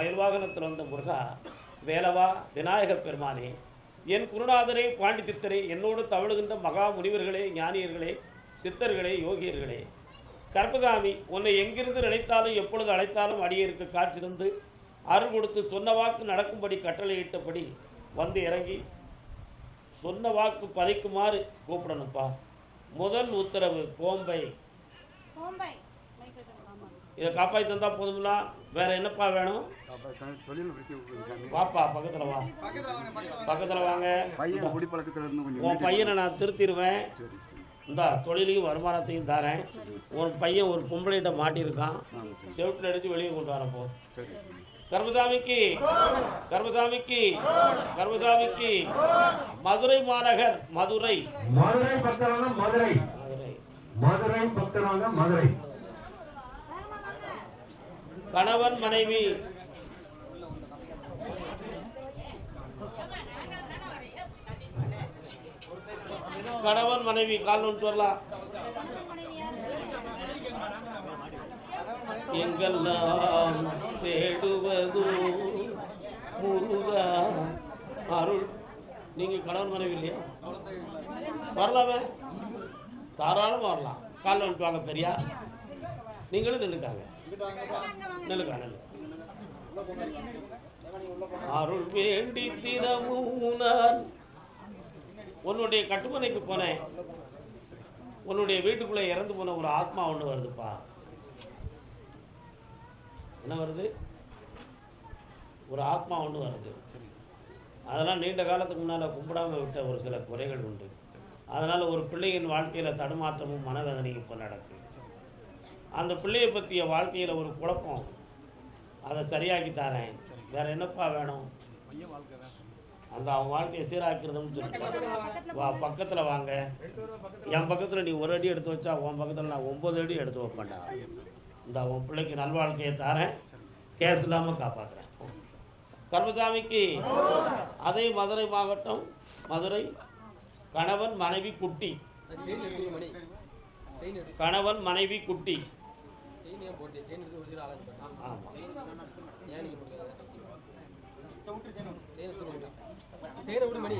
மயில்வாகனத்தில் வந்த முருகா வேலவா விநாயகப் பெருமானே என் குருநாதரே பாண்டி சித்தரே என்னோடு தவழுகின்ற மகா முனிவர்களே ஞானியர்களே சித்தர்களே யோகியர்களே. கற்பகாமி உன்னை எங்கிருந்து நினைத்தாலும் எப்பொழுது அழைத்தாலும் அடியேற்கு காட்சி தந்து அருள் கொடுத்து சொன்ன வாக்கு நடக்கும்படி கட்டளையிட்டபடி வந்து இறங்கி சொன்ன வாக்கு பறிக்குமாறு கூப்பிடணும்ப்பா. முதல் உத்தரவு கோம்பை. கோம்பை. இதை காப்பாற்றி தந்தா போதுங்களா வேற என்னப்பா வேணும்? வாப்பா பக்கத்தில் வா. பக்கத்தில் வாங்க. பையன் குடிப்பழக்கத்துல இருந்து கொஞ்சம் உன் பையனை நான் திருத்திடுவேன் இந்தா தொழிலையும் வருமானத்தையும் தரேன். உன் பையன் ஒரு பொம்பளைகிட்ட மாட்டியிருக்கான். செவுட்டில் அடித்து வெளியே கொண்டு வரப்போ கர்மசாமிக்கு கர்மசாமிக்கு கர்மசாமிக்கு. மதுரை மாநகர் மதுரை. மதுரை மதுரை. மதுரை. மதுரை. கணவன் மனைவி. கணவன் மனைவி கால் ஒன்று வரலாம். எங்கெல்லாம் தேடுவதோ? முருகா அருள். நீங்க கணவன் மனைவி இல்லையா? வரலாமே. தாராளம் வரலாம். கால் வந்துட்டு வாங்க பெரியா நீங்களும் நின்றுக்காங்க நில்லுக்கா நில்லு அருள் வேண்டி தினமும் நான் உன்னுடைய கட்டுமனைக்கு போனேன். உன்னுடைய வீட்டுக்குள்ளே இறந்து போன ஒரு ஆத்மா ஒன்று வருதுப்பா. என்ன வருது? ஒரு ஆத்மா ஒன்று வருது. அதெல்லாம் நீண்ட காலத்துக்கு முன்னால் கும்பிடாம விட்ட ஒரு சில குறைகள் உண்டு. அதனால் ஒரு பிள்ளையின் வாழ்க்கையில் தடுமாற்றமும் மனவேதனையும் இப்போ நடக்குது அந்த பிள்ளையை பற்றிய வாழ்க்கையில் ஒரு குழப்பம். அதை சரியாக்கி தரேன். வேற என்னப்பா வேணும்? அந்த அவன் வாழ்க்கையை சீராக்கிறதுன்னு சொல்லிட்டு வா பக்கத்தில் வாங்க. என் பக்கத்தில் நீ ஒரு அடி எடுத்து வச்சா உன் பக்கத்தில் நான் ஒம்பது அடி எடுத்து வைப்பேன்டா. இந்த உன் பிள்ளைக்கு நல்வாழ்க்கையை தரேன். கேஸ் இல்லாமல் காப்பாற்றுறேன் கர்மசாமிக்கு அதே மதுரை மாவட்டம் மதுரை கணவன் மனைவி குட்டி. கணவன் மனைவி குட்டி. செயின் ஏன் போட்டு செயின் எடுத்து ஒரிஜினல் ஆளாச்சு ஆமாம் ஏன் நீங்கள் போட்டு செயின் செயினை மணி.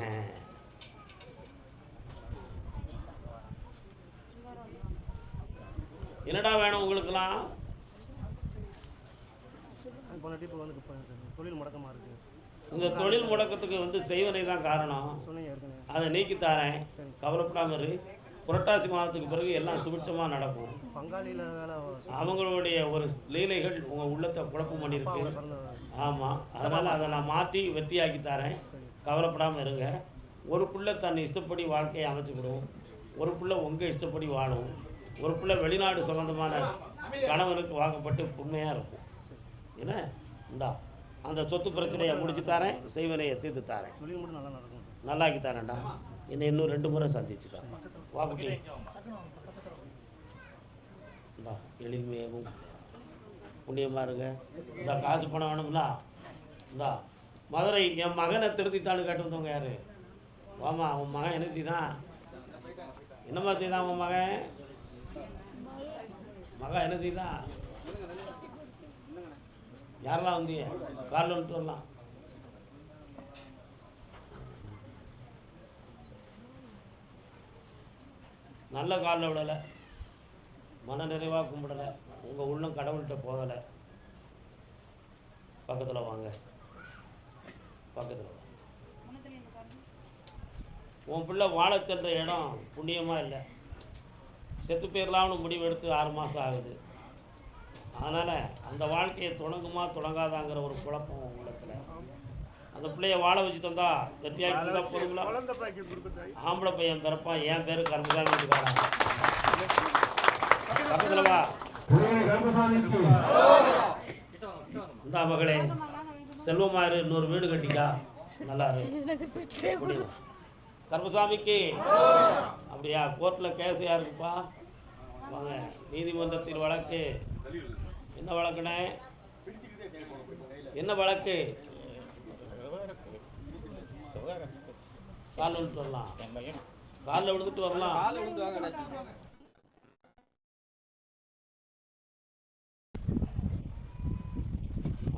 என்னடா வேணும் உங்களுக்கெல்லாம்? போன இப்போ வந்து இப்போ தொழில் முடக்கமாக இருக்குது உங்கள் தொழில் முடக்கத்துக்கு வந்து செய்வனை தான் காரணம். அதை நீக்கி தரேன் கவலைப்படாமல் இரு. புரட்டாசி மாதத்துக்கு பிறகு எல்லாம் சுபிட்சமாக நடக்கும். பங்காளியில் அவங்களுடைய ஒரு லீலைகள் உங்கள் உள்ளத்தை குழப்பம் பண்ணியிருக்கு ஆமாம் அதனால் அதை நான் மாற்றி வெற்றியாக்கி தரேன். கவலைப்படாமல் இருங்க. ஒரு புள்ள தன் இஷ்டப்படி வாழ்க்கையை அமைச்சுக்கிடும். ஒரு புள்ள உங்கள் இஷ்டப்படி வாழும். ஒரு புள்ள வெளிநாடு சம்பந்தமான கணவனுக்கு வாங்கப்பட்டு உண்மையாக இருக்கும். என்ன? இந்தா அந்த சொத்து பிரச்சனையை முடிச்சு தரேன். செய்வனையை தீர்த்து தரேன். நல்லாக்கி தரேன்டா. என்னை இன்னும் ரெண்டு முறை சந்திச்சுக்கா. வாக்குட்டி இந்தா எளிமையாகவும் புண்ணியமாக இருங்க இந்த காசு பணம் வேணுங்களா இந்தா மதுரை என் மகனை திருத்தித்தானு கேட்டு வந்தவங்க யாரு? வாமா உன் மகன் என்ன செய்தான்? என்னம்மா செய்தான் உன் மகன்? மகன் என்ன செய்தான்? யாரெல்லாம் வந்தீங்க? காரில் வந்துட்டு வரலாம் நல்ல காலில் விடலை. மன நிறைவாக கும்பிடலை. உங்கள் உள்ளம் கடவுள்கிட்ட போகலை. பக்கத்தில் வாங்க. பக்கத்தில் வாங்க. உன் பிள்ளை வாழ சென்ற இடம் புண்ணியமாக இல்லை? செத்து போயிடலாம்னு முடிவு எடுத்து ஆறு மாதம் ஆகுது. அதனால் அந்த வாழ்க்கையை தொடங்குமா தொடங்காதாங்கிற ஒரு குழப்பம் உங்களுக்கு உள்ளத்தில் அந்த பிள்ளைய வாழ வச்சு தந்தா வெற்றியாக்கி தந்தா போதுங்களா ஆம்பளை பையன் பிறப்பான் என் பேர் கர்மசாமி இருக்காரா பக்கத்தில் வா. இந்தா மகளே செல்வமா இரு இன்னொரு வீடு கட்டிக்கா. நல்லா இரு. முடியும். கருப்பசாமிக்கு அப்படியா கோர்ட்டில் கேஸ் யாருக்குப்பா? வாங்க நீதிமன்றத்தில் வழக்கு. என்ன வழக்குண்ணே? என்ன வழக்கு? காலில் விழுந்துட்டு வரலாம். காலில் விழுந்துட்டு வரலாம்.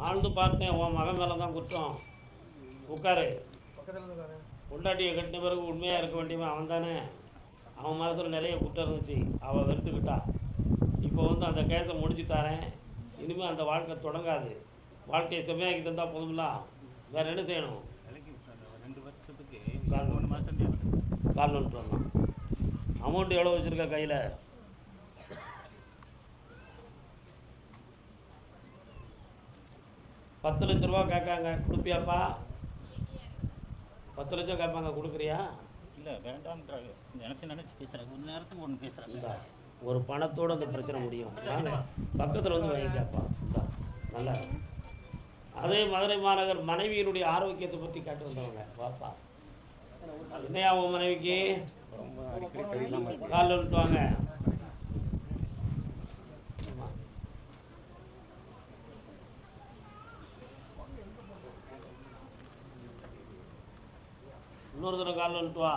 ஆழ்ந்து பார்த்தேன் உன் மகன் மேலே தான் குற்றம். உட்காரு. பொண்டாட்டியை கட்டின பிறகு உண்மையாக இருக்க வேண்டியவன் அவன் தானே அவன் மனசில் நிறைய குற்றம் இருந்துச்சு. அவள் வெறுத்துக்கிட்டா. இப்போ வந்து அந்த கேஸை முடிச்சு தரேன். இனிமேல் அந்த வாழ்க்கை தொடங்காது. வாழ்க்கையை செம்மையாக்கி தந்தா போதுங்களா வேறு என்ன செய்யணும் விலைக்கு விட்டாங்க. ரெண்டு வருஷத்துக்கு கால் மூணு மாதம் தேவை கால் வந்துட்டு வரலாம். அமௌண்ட் எவ்வளோ வச்சுருக்க கையில்? பத்து லட்ச ரூபா கேட்காங்க. கொடுப்பியாப்பா? பத்து லட்சம் கேட்பாங்க. கொடுக்குறியா? இல்லை வேண்டாம்ன்றாங்க. நினச்சி நினச்சி பேசுகிறாங்க ஒரு நேரத்துக்கு ஒன்று பேசுகிறாங்க ஒரு பணத்தோடு அந்த பிரச்சனை முடியும். பக்கத்தில் வந்து வாங்கிக்கப்பா நல்லா. அதே மதுரை மாநகர் மனைவியினுடைய ஆரோக்கியத்தை பற்றி கேட்டு வந்தவங்க. பாப்பா என்னையா உன் மனைவிக்கு? ரொம்ப அடிக்கடி காலில் இன்னொரு தடவை காலில் அழுத்துவா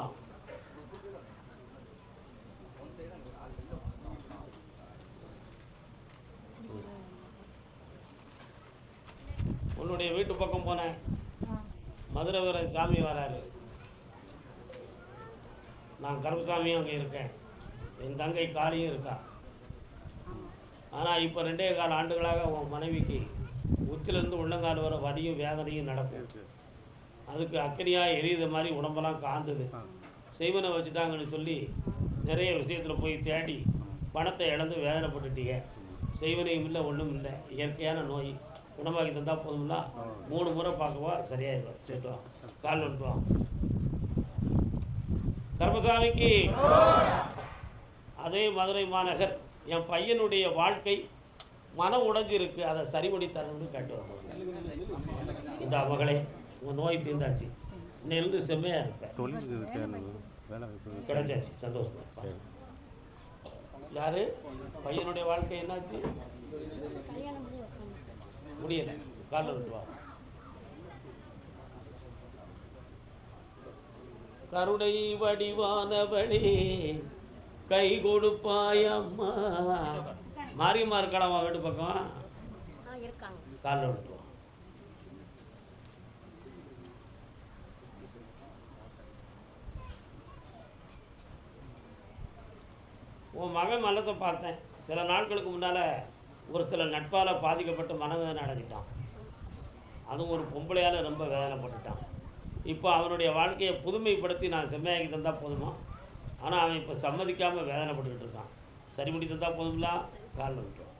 உன்னுடைய வீட்டு பக்கம் போனேன். மதுரை வர சாமி வராரு. நான் கருப்புசாமியும் அங்கே இருக்கேன். என் தங்கை காளியும் இருக்கா? ஆனால் இப்போ ரெண்டே கால ஆண்டுகளாக உன் மனைவிக்கு உச்சிலேருந்து உள்ளங்கால் வர வலியும் வேதனையும் நடக்கும். அதுக்கு அக்கறையாக எரியுத மாதிரி உடம்பெல்லாம் காந்தது. செய்வனை வச்சுட்டாங்கன்னு சொல்லி நிறைய விஷயத்தில் போய் தேடி பணத்தை இழந்து வேதனைப்பட்டுட்டீங்க. செய்வனையும் இல்லை ஒன்றும் இல்லை. இயற்கையான நோய். குணமாக்கி தந்தால் போதும்னா மூணு முறை பார்க்கவா சரியாயிடும் சேர்த்துவான் கால் வந்துட்டு கர்மசாமிக்கு அதே மதுரை மாநகர் என் பையனுடைய வாழ்க்கை மனம் உடைஞ்சிருக்கு அதை சரிபடி தரணும்னு கேட்டு வந்தோம் இந்த மகளே உன் நோய் தீர்ந்தாச்சு. இன்னிலிருந்து செம்மையாக இருப்பேன் கிடைச்சாச்சு. சந்தோஷமா இருப்பா. யாரு? பையனுடைய வாழ்க்கை என்னாச்சு? முடியலை. முடியல காலில் விட்டு கருணை வடிவானவளே கை கொடுப்பாயம்மா மாரியம்மா இருக்கலாமா வீட்டு பக்கம். காலில் விட்டு வா உன் மகன் மலத்தை பார்த்தேன். சில நாட்களுக்கு முன்னால் ஒரு சில நட்பால் பாதிக்கப்பட்டு மனவேதனை அடைஞ்சிட்டான். அதுவும் ஒரு பொம்பளையால் ரொம்ப வேதனைப்பட்டுட்டான். இப்போ அவனுடைய வாழ்க்கையை புதுமைப்படுத்தி நான் செம்மையாக்கி தந்தால் போதுமா? ஆனால் அவன் இப்போ சம்மதிக்காமல் வேதனைப்பட்டுக்கிட்டு இருக்கான். சரி பண்ணி தந்தால் போதுங்களா காலில் விட்டுருவான்.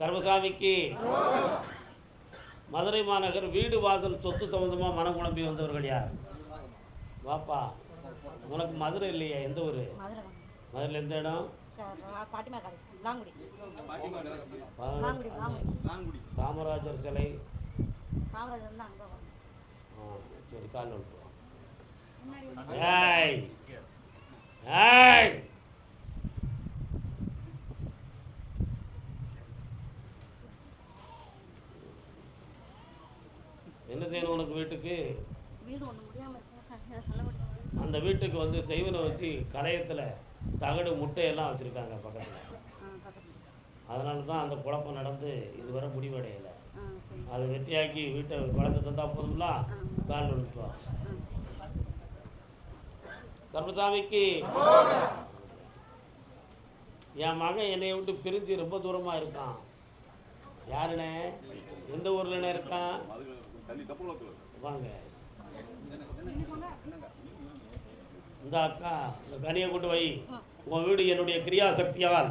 கர்மசாமிக்கு மதுரை மாநகர் வீடு வாசல் சொத்து சம்பந்தமாக மனம் குழம்பி வந்தவர்கள் யார்? வாப்பா உனக்கு மதுரை இல்லையா? எந்த ஊர்? மதுரையில் எந்த இடம்? பாட்டிமா காலேஜ் லாங்குடி. பா- லாங்குடி லாங்குடி காமராஜர் சிலை. காமராஜர் வந்து அங்கே வரும் சரி விட்டுருவான் ஏய். ஏய். என்ன செய்யணும் உனக்கு வீட்டுக்கு? வீடு ஒன்று முடியாமல் அந்த வீட்டுக்கு வந்து செய்வனை வச்சு கலையத்தில் தகடு முட்டையெல்லாம் வச்சுருக்காங்க பக்கத்தில். அதனால தான் அந்த குழப்பம் நடந்து இதுவரை முடிவடையலை. அதை வெட்டியாக்கி வீட்டை வளர்த்து தந்தா போதுங்களா? கால் சரி. கர்மசாமிக்கு என் மகன் என்னை விட்டு பிரிஞ்சு ரொம்ப தூரமாக இருக்கான். யாருண்ணே எந்த ஊர்லண்ணே இருக்கான்? வாங்க. இந்த அக்கா இந்த கனியை கொண்டு வை உன் வீடு என்னுடைய கிரியா சக்தியால்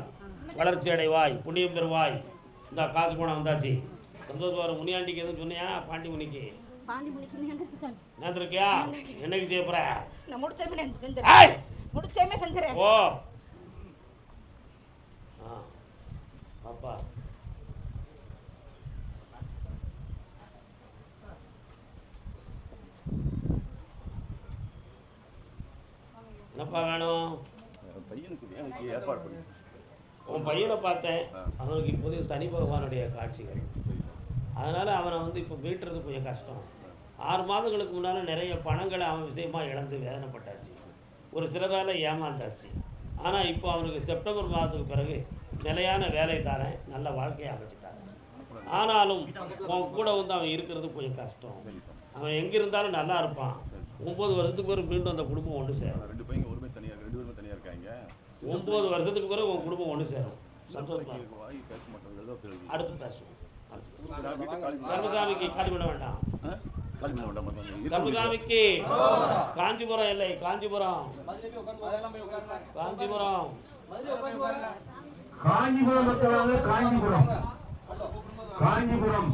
வளர்ச்சி அடைவாய் புண்ணியம் பெறுவாய். இந்த காசு போன வந்தாச்சு. சந்தோஷம் முனியாண்டிக்கு எதுவும் சொன்னியா? பாண்டி முனிக்கு நேந்திருக்கியா? என்னைக்கு செய்ய போற? முடிச்சமே! செஞ்சிடறேன் முடிச்சமே செஞ்சிடறேன் ஓ ஆ அப்பா என்னப்பா வேணும் பையனுக்கு வேலைக்கு ஏற்பாடு பண்ணி. உன் பையனை பார்த்தேன். அவனுக்கு இப்போதைய சனி பகவானுடைய காட்சிகள். அதனால் அவனை வந்து இப்போ மீட்டுறது கொஞ்சம் கஷ்டம். ஆறு மாதங்களுக்கு முன்னால் நிறைய பணங்களை அவன் விஷயமா இழந்து வேதனைப்பட்டாச்சு. ஒரு சிலரால் ஏமாந்தாச்சு. ஆனால் இப்போ அவனுக்கு செப்டம்பர் மாதத்துக்கு பிறகு நிலையான வேலை தரேன் நல்ல வாழ்க்கையை அமைச்சிட்டாங்க ஆனாலும் உன் கூட வந்து அவன் இருக்கிறது கொஞ்சம் கஷ்டம். அவன் எங்கே இருந்தாலும் நல்லா இருப்பான். ஒம்பது வருஷத்துக்கு பிறகு மீண்டும் அந்த குடும்பம் ஒன்று சேரும் ரெண்டு பையன் ஒருமே தனியாக ரெண்டு பேருமே தனியாக இருக்காங்க ஒம்பது வருஷத்துக்கு பிறகு உன் குடும்பம் ஒன்று சேரும். சந்தோஷமா பையனுக்கு அடுத்து பேசுவோம். கர்மசாமிக்கு காலி பண்ண வேண்டாம். கர்மசாமிக்கு காஞ்சிபுரம் இல்லை காஞ்சிபுரம். அதெல்லாம் போய் காஞ்சிபுரம். காஞ்சிபுரம் பத்தவாங்க காஞ்சிபுரம். காஞ்சிபுரம்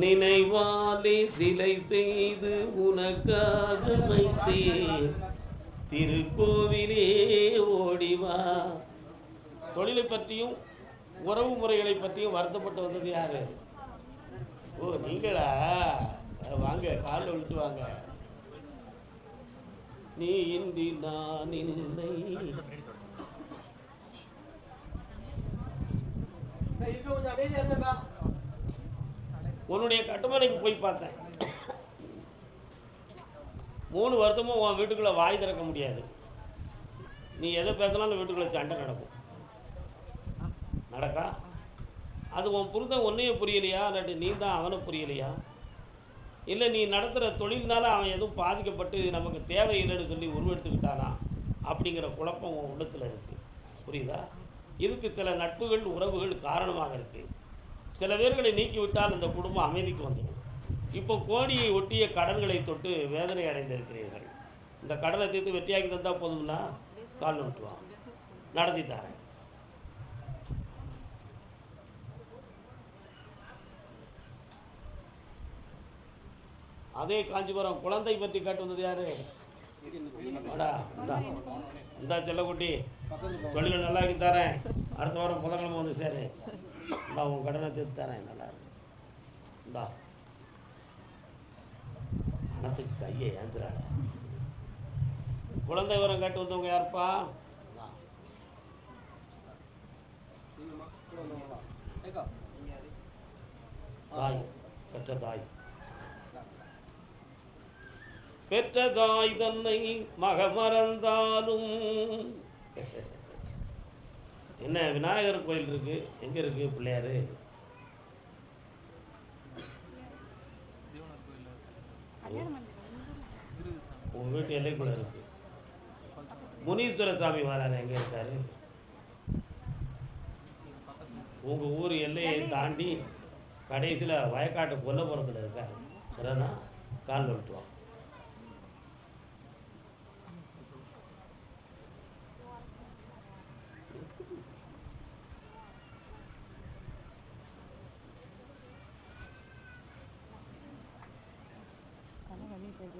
நினைவாலே சிலை செய்து உனக்காக வைத்தேன். திருக்கோவிலே ஓடிவா தொழிலை பற்றியும் உறவு முறைகளை பற்றியும் வருத்தப்பட்டு வந்தது யாரு? ஓ நீங்களா? வாங்க காலில் விட்டு வாங்க. நீ இன்றி நான் இல்லை. கொஞ்சம் உன்னுடைய கட்டுமனைக்கு போய் பார்த்தேன். மூணு வருஷமும் உன் வீட்டுக்குள்ளே வாய் திறக்க முடியாது. நீ எதை பேசினாலும் வீட்டுக்குள்ளே சண்டை நடக்கும். நடக்கா? அது உன் புரிதன் ஒன்றையும் புரியலையா? இல்லாட்டி நீ தான் அவனை புரியலையா? இல்லை நீ நடத்துகிற தொழில்னால அவன் எதுவும் பாதிக்கப்பட்டு நமக்கு தேவையில்லைன்னு சொல்லி உருவெடுத்துக்கிட்டானா? அப்படிங்கிற குழப்பம் உன் உள்ளத்தில் இருக்குது புரியுதா? இதுக்கு சில நட்புகள் உறவுகள் காரணமாக இருக்குது சில பேர்களை நீக்கிவிட்டால் இந்த குடும்பம் அமைதிக்கு வந்துடும். இப்போ கோடியை ஒட்டிய கடன்களை தொட்டு வேதனை அடைந்திருக்கிறீர்கள். இந்த கடனை தீர்த்து வெட்டியாக்கி தந்தால் போதும்னா கால் நோட்டுவான் நடத்தி தரேன். அதே காஞ்சிபுரம் குழந்தை பற்றி காட்டு வந்தது யாரு? இந்த. இந்தா செல்லக்குட்டி. தொழிலை நல்லா தரேன். அடுத்த வாரம் புதன்கிழமை வந்து சேரு. நான் உன் கடனை தீர்த்து தரேன் நல்லா இருக்கு இந்தா. பணத்துக்கு கையை ஏந்துறாட குழந்தை வரம் காட்டு வந்தவங்க யாருப்பா? தாய் பெற்ற தாய். பெற்ற தாய் தன்னை மகமறந்தாலும். என்ன விநாயகர் கோயில் இருக்கு? எங்க இருக்கு பிள்ளையாரு? உங்க வீட்டு எல்லைக்குள்ள இருக்கு. முனீஸ்வர சாமி வராரு எங்க இருக்காரு? உங்க ஊர் எல்லையை தாண்டி கடைசியில் வயக்காட்டு கொல்லப்புறத்தில் இருக்காரு. சரிண்ணா கால் விட்டுருவோம் ஆ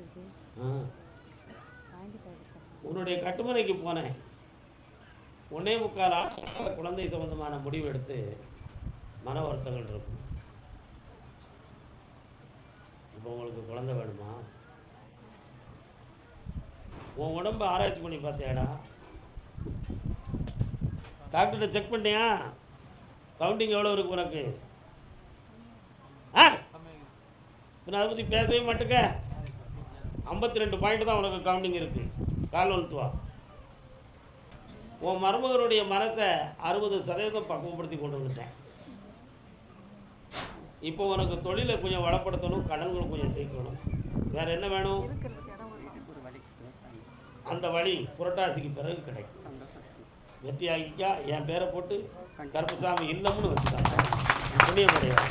உன்னுடைய கட்டுமனைக்கு போனேன். ஒன்னே முக்கால் குழந்தை சம்பந்தமான முடிவு எடுத்து மன வருத்தங்கள் இருக்கும். இப்போ உங்களுக்கு குழந்தை வேணுமா? உன் உடம்பை ஆராய்ச்சி பண்ணி பார்த்தியாடா? டாக்டர்கிட்ட செக் பண்ணியா? கவுண்டிங் எவ்வளோ இருக்கு உனக்கு? ஆ? பின்ன அதை பற்றி பேசவே மாட்டேங்க ஐம்பத்தி ரெண்டு பாயிண்ட் தான் உனக்கு கவுண்டிங் இருக்குது கால் வந்துட்டு உன் மருமகனுடைய மரத்தை அறுபது சதவீதம் பக்குவப்படுத்தி கொண்டு வந்துட்டேன். இப்போ உனக்கு தொழிலை கொஞ்சம் வளப்படுத்தணும் கடன்களை கொஞ்சம் தீர்க்கணும். வேறு என்ன வேணும்? அந்த வழி புரட்டாசிக்கு பிறகு கிடைக்கும். வெற்றி ஆகிக்கா என் பேரை போட்டு கருப்பசாமி இல்லம்னு வச்சுட்டாங்க புண்ணியம் கிடையாது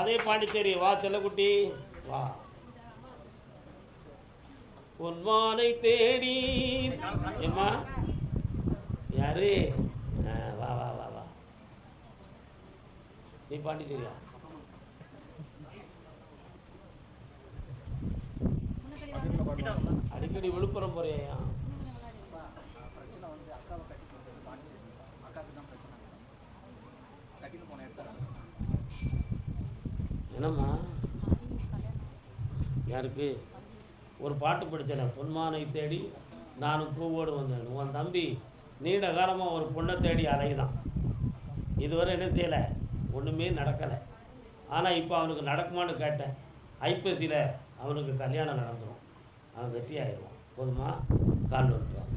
அதே பாண்டிச்சேரி வா செல்லக்குட்டி. வா. பொன்வானை தேடி. அம்மா யாரு? வா வா வா வா. நீ பாண்டிச்சேரியா? அடிக்கடி விழுப்புரம் போறியா? என்னம்மா? யாருக்கு? ஒரு பாட்டு படித்தேன் பொன்மானை தேடி நானும் பூவோடு வந்தேன். உன் தம்பி நீண்ட காலமாக ஒரு பொண்ணை தேடி அலையுதான். இதுவரை என்ன செய்யலை? ஒன்றுமே நடக்கலை. ஆனால் இப்போ அவனுக்கு நடக்குமான்னு கேட்டேன். ஐப்பசியில் அவனுக்கு கல்யாணம் நடந்துடும் அவன் வெற்றி ஆயிடுவான் போதுமா? கால் வந்துடுவாங்க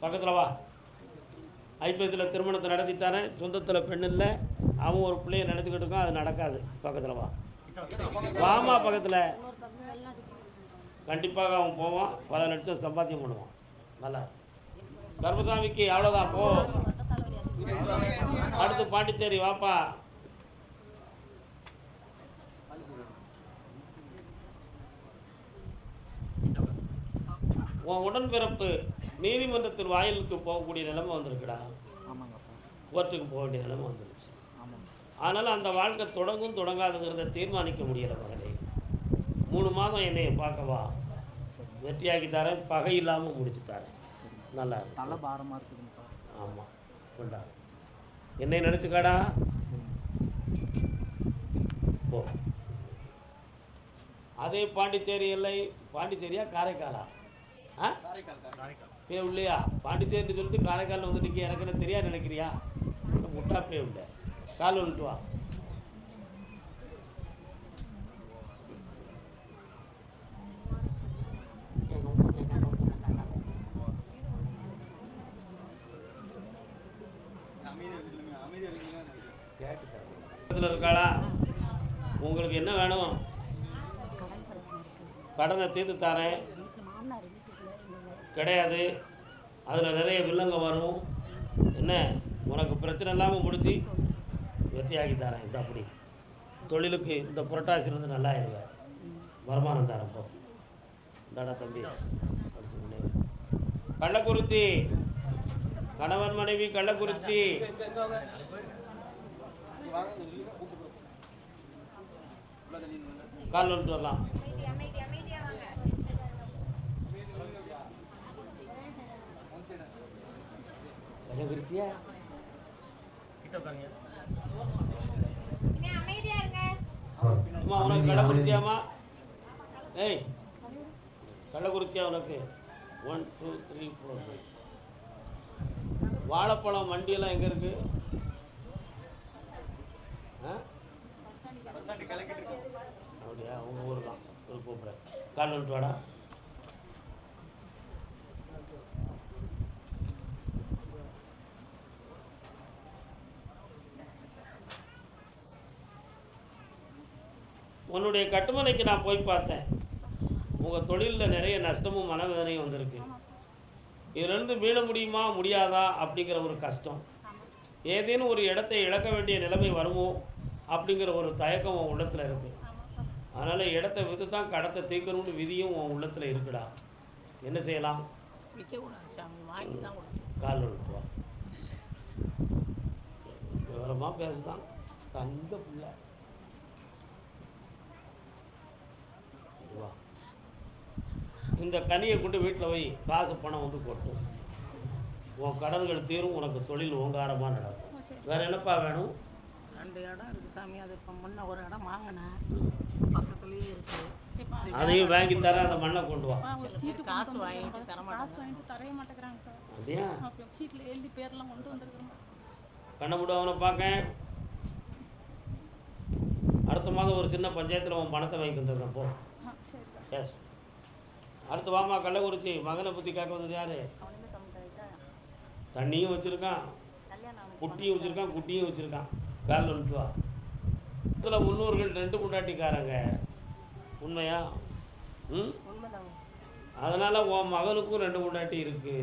பக்கத்தில் வா ஐப்பத்தில் திருமணத்தை நடத்தித்தாரேன் சொந்தத்தில் பெண் இல்லை அவன் ஒரு பிள்ளைய நடத்திக்கிட்டு இருக்கான் அது நடக்காது பக்கத்தில் வா. வாமா பக்கத்தில். கண்டிப்பாக அவன் போவான் பல லட்சம் சம்பாத்தியம் பண்ணுவான். நல்லா கர்மசாமிக்கு அவ்வளோதான் போ. அடுத்து பாண்டிச்சேரி வாப்பா. உன் உடன்பிறப்பு நீதிமன்றத்தின் வாயிலுக்கு போகக்கூடிய நிலைமை வந்திருக்குடா. கோர்ட்டுக்கு போக வேண்டிய நிலைமை வந்துருச்சு. ஆமாங்க ஆனால் அந்த வாழ்க்கை தொடங்கும் தொடங்காதுங்கிறத தீர்மானிக்க முடியல மகளே. மூணு மாதம் என்னைய பார்க்கவா? வெற்றியாக்கி தரேன் பகை இல்லாமல் முடிச்சு தரேன். நல்லா இருக்கு. தலை பாரமாக இருக்குதுங்கப்பா ஆமாம் கொண்டா. என்னை நினச்சிக்காடா. போ. அதே பாண்டிச்சேரி எல்லை பாண்டிச்சேரியா காரைக்காலா? ஆ? பே உள்ளையா? பாண்டிச்சேரின்னு சொல்லிட்டு காரைக்காலில் வந்து நிற்க எனக்கு என்ன தெரியாது நினைக்கிறியா? முட்டாப்பே பே உள்ள கால் வந்துட்டு வா. இருக்காளா? உங்களுக்கு என்ன வேணும்? கடனை தீர்த்து தரேன். கிடையாது. அதில் நிறைய வில்லங்க வரும். என்ன? உனக்கு பிரச்சனை இல்லாமல் முடித்து வெற்றியாகி தரேன் இது அப்படி தொழிலுக்கு இந்த புரட்டாசிலேருந்து நல்லா இருவேன் வருமானம் தரேன் போ. இந்தாடா தம்பி. கள்ளக்குறிச்சி. கணவன் மனைவி கள்ளக்குறிச்சி. கால் வந்துட்டு வரலாம். கள்ளக்குறிச்சியா? அம்மா உனக்கு கள்ளக்குறிச்சியாம்மா ஏய் கள்ளக்குறிச்சியா உனக்கு? One two three four five வாழைப்பழம் வண்டியெல்லாம் எங்கே இருக்கு? ஆ? அப்படியா? உங்கள் ஊர் தான் ஒரு கூப்பிட்றேன் கால் வந்துட்டு வாடா. உன்னுடைய கட்டுமனைக்கு நான் போய் பார்த்தேன். உங்கள் தொழிலில் நிறைய நஷ்டமும் மனவேதனையும் வந்திருக்கு. இதிலிருந்து மீள முடியுமா முடியாதா அப்படிங்கிற ஒரு கஷ்டம். ஏதேனும் ஒரு இடத்தை இழக்க வேண்டிய நிலைமை வருமோ அப்படிங்கிற ஒரு தயக்கம் உன் உள்ளத்தில் இருக்குது அதனால் இடத்த விற்று தான் கடத்தை தீர்க்கணும்னு விதியும் உன் உள்ளத்தில் இருக்குடா. என்ன செய்யலாம்? கால் விட்டுவா விவரமாக பேசுதான். தங்க பிள்ளை வா இந்த கனியை கொண்டு வீட்டில் போய் காசு பணம் வந்து கொட்டும். உன் கடன்கள் தீரும் உனக்கு தொழில் ஓங்காரமாக நடக்கும். வேற என்னப்பா வேணும்? ரெண்டு இடம் இருக்குது சாமி. அது இப்போ முன்ன ஒரு இடம் வாங்கினேன். பக்கத்துலேயே இருக்குது அதையும் வாங்கி தரேன் அந்த மண்ணை கொண்டு வா. காசு வாங்கிட்டு தர காசு வாங்கிட்டு தரவே மாட்டேங்கிறாங்க அப்படியா? அப்போ சீட்டில் எழுதி பேர்லாம் கொண்டு வந்திருக்கிறோம் கண்ணை மூடு அவனை பார்க்க. அடுத்த மாதம் ஒரு சின்ன பஞ்சாயத்தில் உன் பணத்தை வாங்கி வந்துடுறேன் போ. எஸ் அடுத்து வாமா கள்ளக்குறிச்சி. மகனை பற்றி கேட்க வந்தது யாரு? தண்ணியும் வச்சுருக்கான். குட்டியும் வச்சுருக்கான் குட்டியும் வச்சுருக்கான். வேலை வந்துட்டு வா. இதில் முன்னோர்கள் ரெண்டு முண்டாட்டிக்காரங்க உண்மையா? ம்? அதனால் உன் மகனுக்கும் ரெண்டு முண்டாட்டி இருக்குது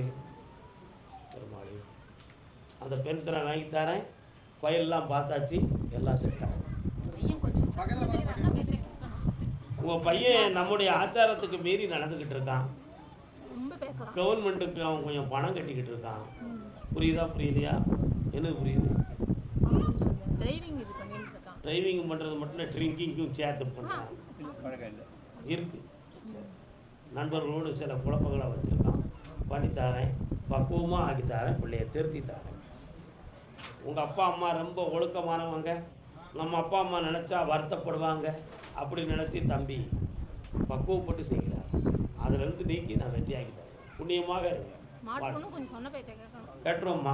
அந்த பென்சனை வாங்கி தரேன். ஃபைல்லாம் பார்த்தாச்சு எல்லாம் செட் ஆகும் பையன் கொஞ்சம் நல்லா பேசி கொடுக்கணும் உங்கள் பையன் நம்முடைய ஆச்சாரத்துக்கு மீறி நடந்துக்கிட்டு இருக்கான். கவர்மெண்ட்டுக்கு அவன் கொஞ்சம் பணம் கட்டிக்கிட்டு இருக்கான். புரியுதா புரியலையா? என்னது புரியுது? டிரைவிங் பண்ணுறது மட்டும் இல்லை ட்ரிங்கிங்கும் சேர்த்து பண்ணுறான் இருக்கு. நண்பர்களோடு சில குழப்பங்களை வச்சுருக்கான். பண்ணித்தாரேன் பக்குவமாக ஆக்கித்தாரேன் பிள்ளைய திருத்தி தாரேன். உங்கள் அப்பா அம்மா ரொம்ப ஒழுக்கமானவங்க. நம்ம அப்பா அம்மா நினச்சா வருத்தப்படுவாங்க. அப்படி நினச்சி தம்பி பக்குவப்பட்டு செய்கிறார். அதிலிருந்து நீக்கி நான் வெற்றியாக்கி தரேன் புண்ணியமாக இருங்க. கேட்டுருவோம்மா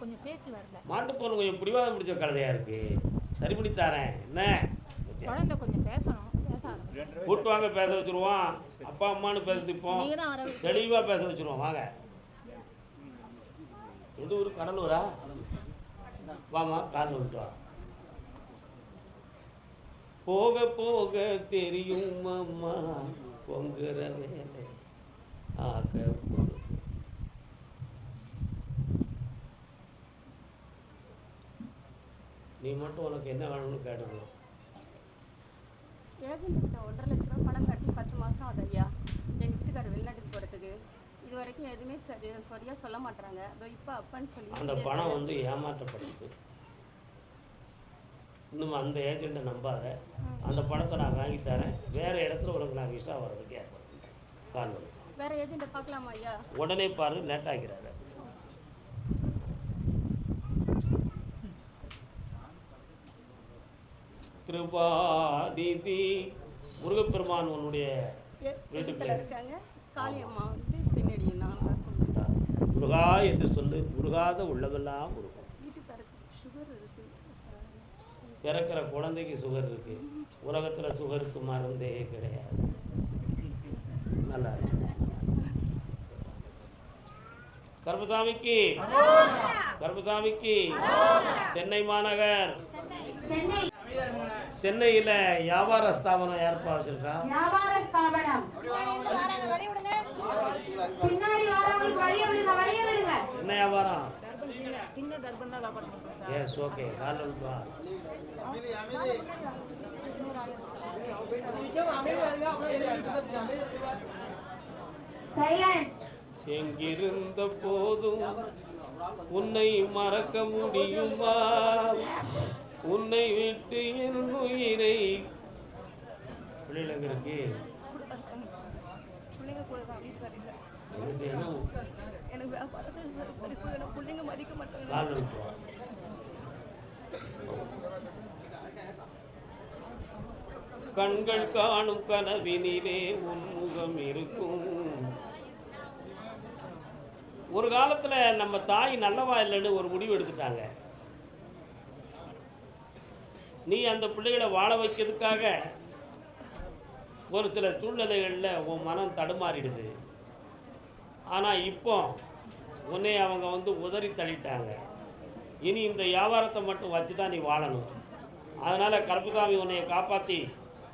கொஞ்சம் பேச்சு வரல மாட்டு பொண்ணு கொஞ்சம் பிடிவாதம் பிடிச்ச கழுதையா இருக்கு. சரி பண்ணி தரேன் என்ன? குழந்தை கொஞ்சம் பேசணும். கூட்டு வாங்க பேச வச்சிருவோம். அப்பா அம்மான்னு பேச ஆரம்பி தெளிவாக பேச வச்சிருவோம். வாங்க. எந்த ஊர்? கடலூரா? வாமா காலில் விட்டு வா. போக போக தெரியும் அம்மா பொங்குற வேலை ஆக. நீ மட்டும் உனக்கு என்ன வேணும்னு கேட்டுக்கணும் ஏஜென்ட் கிட்ட ஒன்றரை லட்ச ரூபா பணம் கட்டி பத்து மாதம் ஆகுது ஐயா. எங்கள் வீட்டுக்காரர் வெளிநாட்டுக்கு போகிறதுக்கு இது வரைக்கும் எதுவுமே சரி சரியாக சொல்ல மாட்டாங்க அதோ இப்போ அப்பான்னு சொல்லி அந்த பணம் வந்து ஏமாற்றப்பட்டது இன்னும் அந்த ஏஜெண்ட்டை நம்பாத. அந்த பணத்தை நான் வாங்கி தரேன். வேறு இடத்துல உனக்கு நான் விசா வர்றதுக்கு ஏற்பாடு கால் வரும் வேற ஏஜென்ட்டை பார்க்கலாமா ஐயா? உடனே பாரு லேட் ஆகிறாரு. கிருபாநிதி முருகப்பெருமான் உன்னுடைய எ- வீட்டு எதிர்த்துல பிள்ளை. இருக்காங்க காளியம்மா வந்து பின்னாடி முருகா என்று சொல்லு முருகாத உள்ளவெல்லாம் முருகன் வீட்டுக்காரருக்கு சுகர் இருக்கு சார் பிறக்கிற குழந்தைக்கு சுகர் இருக்கு. உலகத்தில் சுகருக்கு மருந்தே கிடையாது. நல்லா இருக்கு. கர்மசாமிக்கு கர்மசாமிக்கு சென்னை மாநகர். சென்னையில் வியாபார ஸ்தாபனம் ஏற்பா வச்சிருக்கா? என்ன வியாபாரம்? இன்னும் தர்பண்டா வியாபாரம் பண்ணுறேன் சார். எஸ் ஓகே காலில் விட்டு வா. எங்கிருந்த போதும் உன்னை மறக்க முடியுமா? உன்னை விட்டு என் உயிரை பிள்ளைகள் எனக்கு வியாபாரத்தில் பிள்ளைங்க மதிக்க மாட்டாங்க. கண்கள் காணும் கனவினிலே உன்முகம் இருக்கும். ஒரு காலத்தில் நம்ம தாய் நல்லவா இல்லைன்னு ஒரு முடிவு எடுத்துட்டாங்க. நீ அந்த பிள்ளைகளை வாழ வைக்கிறதுக்காக ஒரு சில சூழ்நிலைகளில் உன் மனம் தடுமாறிடுது. ஆனால் இப்போ உன்னை அவங்க வந்து உதறி தள்ளிட்டாங்க. இனி இந்த வியாபாரத்தை மட்டும் வச்சு தான் நீ வாழணும். அதனால் கருப்புசாமி உன்னைய காப்பாற்றி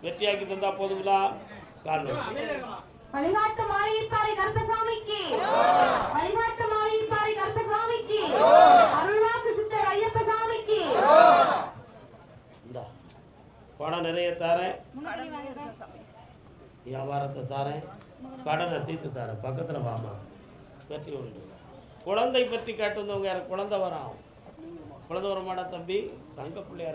வெற்றியாக்கி தந்தா போதுங்களா காரணம். வழிகாட்டு மாளிகைப்பாறை கருப்பசாமிக்கு. வழிகாட்டு மாளிகைப்பாறை கருப்பசாமிக்கு. அருள்வாக்கு சித்தர் ஐயப்பசாமிக்கு. இந்தா பணம் நிறைய தரேன். வியாபாரத்தை தாரேன் கடனை தீர்த்து தரேன். பக்கத்தில் வாமா. பற்றி உண்டு குழந்தை பற்றி கேட்டு வந்தவங்க யார்? குழந்தை வரான். குழந்தை வர தம்பி? தங்க பிள்ளையார்